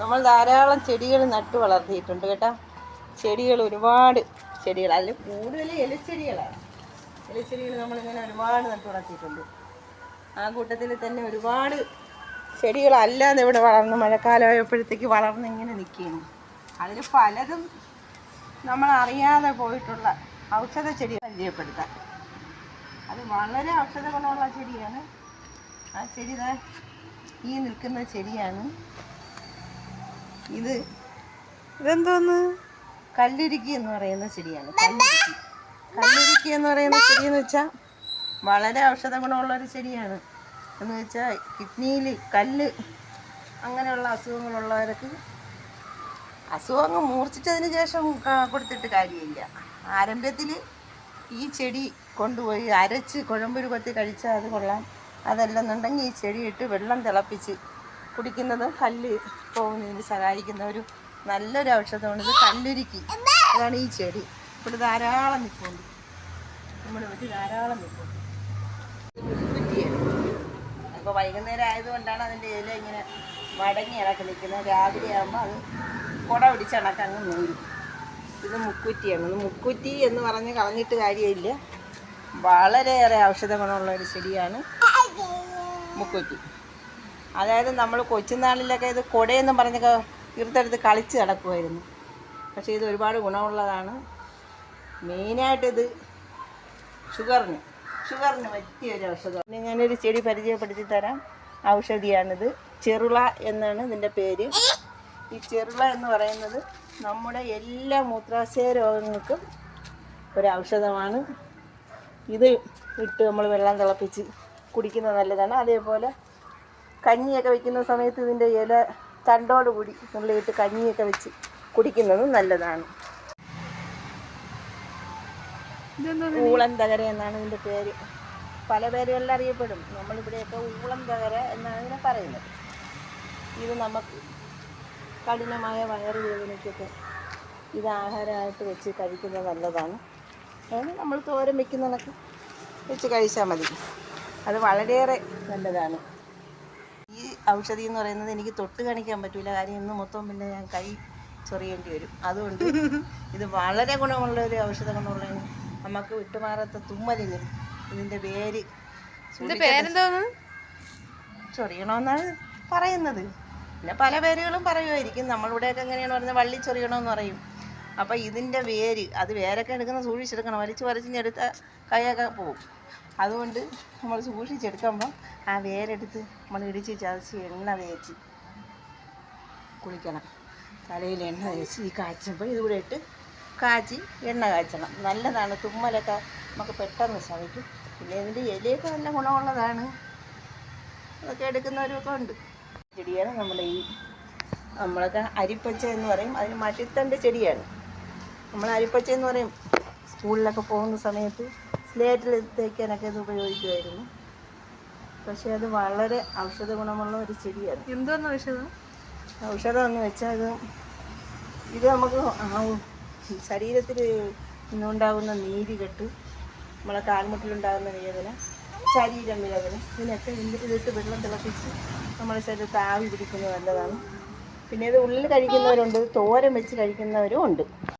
നമ്മൾ ധാരാളം ചെടികൾ നട്ടു വളർത്തിയിട്ടുണ്ട് കേട്ടോ. ചെടികൾ ഒരുപാട് ചെടികൾ. അതിൽ കൂടുതൽ ഇലച്ചെടികളാണ് ഇലച്ചെടികൾ നമ്മളിങ്ങനെ ഒരുപാട് നട്ടു വളർത്തിയിട്ടുണ്ട്. ആ കൂട്ടത്തിൽ തന്നെ ഒരുപാട് ചെടികളല്ലാതെ ഇവിടെ വളർന്ന് മഴക്കാലമായപ്പോഴത്തേക്ക് വളർന്ന് ഇങ്ങനെ നിൽക്കുന്നു അതിൽ പലതും നമ്മൾ അറിയാതെ പോയിട്ടുള്ള ഔഷധ ചെടി പരിചയപ്പെടുത്താം അത് വളരെ ഔഷധ ഗുണമുള്ള ചെടിയാണ്. ആ ചെടി ഈ നിൽക്കുന്ന ചെടിയാണ്. ഇത് ഇതെന്തോന്ന്? കല്ലുരുക്കി എന്ന് പറയുന്ന ചെടിയാണ്. കല്ലുരുക്കി. കല്ലുരുക്കി എന്ന് പറയുന്ന ചെടി എന്ന് വെച്ചാൽ വളരെ ഔഷധ ഗുണമുള്ള ഒരു ചെടിയാണ്. എന്ന് വെച്ചാൽ കിഡ്നിയിൽ കല്ല് അങ്ങനെയുള്ള അസുഖങ്ങളുള്ളവർക്ക് അസുഖങ്ങൾ മൂർച്ഛിച്ചതിന് ശേഷം കൊടുത്തിട്ട് കാര്യമില്ല. ആരംഭത്തിൽ ഈ ചെടി കൊണ്ടുപോയി അരച്ച് കുഴമ്പൊരു കൊത്തി കഴിച്ചാൽ അത് കൊള്ളാം. അതല്ലെന്നുണ്ടെങ്കിൽ ഈ ചെടിയിട്ട് ഇട്ട് വെള്ളം തിളപ്പിച്ച് കുടിക്കുന്നത് കല്ല് പോകുന്നതിന് സഹായിക്കുന്ന ഒരു നല്ലൊരു ഔഷധമാണ് ഇത് കല്ലുരുക്കി. അതാണ് ഈ ചെടി. ഇവിടെ ധാരാളം നിൽപ്പുണ്ട് നമ്മുടെ വീട്ടിൽ ധാരാളം നിൽപ്പുണ്ട് അപ്പോൾ വൈകുന്നേരം ആയതുകൊണ്ടാണ് അതിന്റെ ഇല ഇങ്ങനെ മടങ്ങി ഇണക്ക് നിൽക്കുന്നത്. രാവിലെ ആകുമ്പോൾ അത് കുട പിടിച്ച് ഇണക്ക് അങ്ങ് നൂരും ഇത് മുക്കുറ്റിയാണ്. മുക്കുറ്റി എന്ന് പറഞ്ഞ് കളഞ്ഞിട്ട് കാര്യമില്ല. വളരെയേറെ ഔഷധ ഗുണമുള്ള ഒരു ചെടിയാണ് മുക്കുറ്റി. അതായത് നമ്മൾ കൊച്ചുനാളിലൊക്കെ ഇത് കൊടയെന്ന് പറഞ്ഞൊക്കെ തീർത്തെടുത്ത് കളിച്ച് കിടക്കുമായിരുന്നു പക്ഷേ ഇത് ഒരുപാട് ഗുണമുള്ളതാണ്. മെയിനായിട്ട് ഇത് ഷുഗറിന്. ഷുഗറിന് പറ്റിയ ഒരു ഔഷധം. പിന്നെ ഞാനൊരു ചെടി പരിചയപ്പെടുത്തി തരാം. ഔഷധിയാണിത്. ചെറുള എന്നാണ് ഇതിന്റെ പേര്. ഈ ചെറുള എന്ന് പറയുന്നത് നമ്മുടെ എല്ലാ മൂത്രാശയ രോഗങ്ങൾക്കും ഒരു ഔഷധമാണ്. ഇത് ഇട്ട് നമ്മൾ വെള്ളം തിളപ്പിച്ച് കുടിക്കുന്നത് നല്ലതാണ്. അതേപോലെ കഞ്ഞിയൊക്കെ വെക്കുന്ന സമയത്ത് ഇതിന്റെ ഇല തണ്ടോട് കൂടി ഉള്ളിയിട്ട് കഞ്ഞിയൊക്കെ വെച്ച് കുടിക്കുന്നതും നല്ലതാണ്. ഊളം തകര എന്നാണ് ഇതിന്റെ പേര്. പല പേരുകളിൽ അറിയപ്പെടും. നമ്മളിവിടെയൊക്കെ ഊളം തകര എന്നാണ് ഇതിനെ പറയുന്നത്. ഇത് നമുക്ക് കഠിനമായ വയറുവേദനയ്ക്കൊക്കെ ഇത് ആഹാരമായിട്ട് വെച്ച് കഴിക്കുന്നത് നല്ലതാണ്. അതായത് നമ്മൾ തോരൻ വെക്കുന്നതൊക്കെ വെച്ച് കഴിച്ചാൽ മതി. അത് വളരെയേറെ നല്ലതാണ്. ഔഷധി എന്ന് പറയുന്നത് എനിക്ക് തൊട്ട് കാണിക്കാൻ പറ്റില്ല കാര്യം ഇന്ന് മൊത്തം പിന്നെ ഞാൻ കൈ ചൊറിയേണ്ടി വരും. അതുകൊണ്ട് ഇത് വളരെ ഗുണമുള്ള ഒരു ഔഷധ ഗുണമുള്ള നമുക്ക് വിട്ടുമാറാത്ത തുമ്മലിന് ഇതിന്റെ ഇതിന്റെ പേരെന്തോന്ന്? ചൊറിയണമെന്നാണ് പറയുന്നത്. പിന്നെ പല പേരുകളും പറയുമായിരിക്കും. നമ്മളിവിടെയൊക്കെ എങ്ങനെയാണ് പറയുന്നത് വള്ളി ചൊറിയണമെന്ന് പറയും. അപ്പോൾ ഇതിന്റെ വേര് അത് വേരൊക്കെ എടുക്കുന്ന സൂക്ഷിച്ചെടുക്കണം. വലിച്ചു വരച്ചിഞ്ഞെടുത്ത കൈയൊക്കെ പോകും അതുകൊണ്ട് നമ്മൾ സൂക്ഷിച്ചെടുക്കുമ്പോൾ ആ വേരെടുത്ത് നമ്മൾ ഇടിച്ച് ചതച്ച് എണ്ണ തേച്ച് കുളിക്കണം. തലയിൽ എണ്ണ തേച്ച് ഈ കാച്ചുമ്പോൾ ഇതുകൂടെ ഇട്ട് കാച്ചി എണ്ണ കാച്ചണം. നല്ലതാണ്. തുമ്മലൊക്കെ നമുക്ക് പെട്ടെന്ന് സഹിക്കും പിന്നെ ഇതിന്റെ ഇലയൊക്കെ നല്ല ഗുണമുള്ളതാണ്. അതൊക്കെ എടുക്കുന്നവരൊക്കെ ഉണ്ട്. ചെടിയാണ് നമ്മുടെ ഈ നമ്മളൊക്കെ അരിപ്പച്ച എന്ന് പറയും. അതിന് മട്ടിത്തന്റെ ചെടിയാണ്. നമ്മൾ അരിപ്പച്ച എന്ന് പറയും സ്കൂളിലൊക്കെ പോകുന്ന സമയത്ത് സ്ലേറ്റിൽ തേക്കാനൊക്കെ ഇത് ഉപയോഗിക്കുമായിരുന്നു. പക്ഷേ അത് വളരെ ഔഷധ ഗുണമുള്ള ഒരു ചെടിയാണ്. എന്തോന്ന് ഔഷധം? ഔഷധം എന്ന് വെച്ചാൽ അത് ഇത് നമുക്ക് ആ ശരീരത്തിൽ നിന്നുണ്ടാകുന്ന നീരുകെട്ട് നമ്മളെ കാൽമുട്ടിലുണ്ടാകുന്ന വേദന ശരീരം വേദന ഇതിനൊക്കെ ഇതിട്ട് വെള്ളം തിളപ്പിച്ച് നമ്മുടെ ശരീരത്ത് ആവി പിടിക്കുന്നത് നല്ലതാണ്. പിന്നെ ഇത് ഉള്ളിൽ കഴിക്കുന്നവരുണ്ട് തോരം വെച്ച് കഴിക്കുന്നവരും ഉണ്ട്.